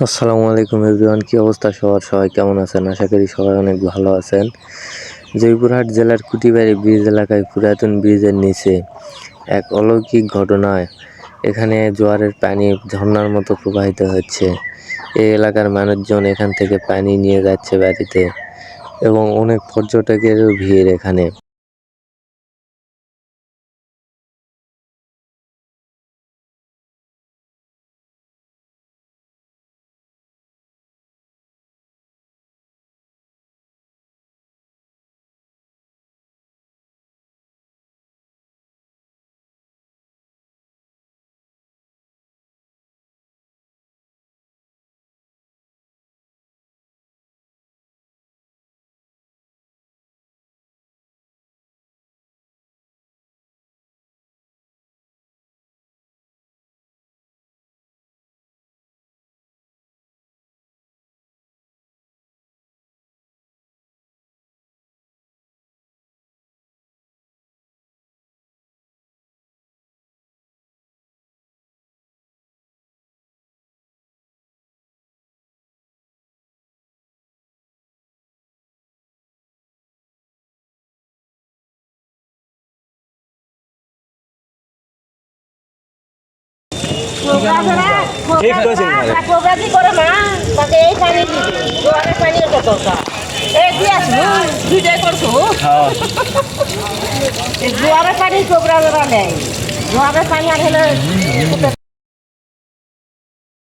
আসসালামু আলাইকুম এভরিওয়ান, কি অবস্থা সবার? সবাই কেমন আছেন? আশা করি সবাই অনেক ভালো আছেন। জয়পুরহাট জেলার কুটিবাড়ি ব্রিজ এলাকায় পুরাতন ব্রিজের নিচে এক অলৌকিক ঘটনায় এখানে জোয়ারের পানি ঝর্ণার মতো প্রবাহিত হচ্ছে। এই এলাকার মানুষজন এখান থেকে পানি নিয়ে যাচ্ছে বাড়িতে এবং অনেক পর্যটকেরও ভিড় এখানে। ঠিক মানে। প্রোগ্রামই করে না তাকে এই পানি জোয়ারের পানি ওটা দরকার জোয়ারের পানি প্রোগ্রামেরা নেই জোয়ারের পানি আর হলে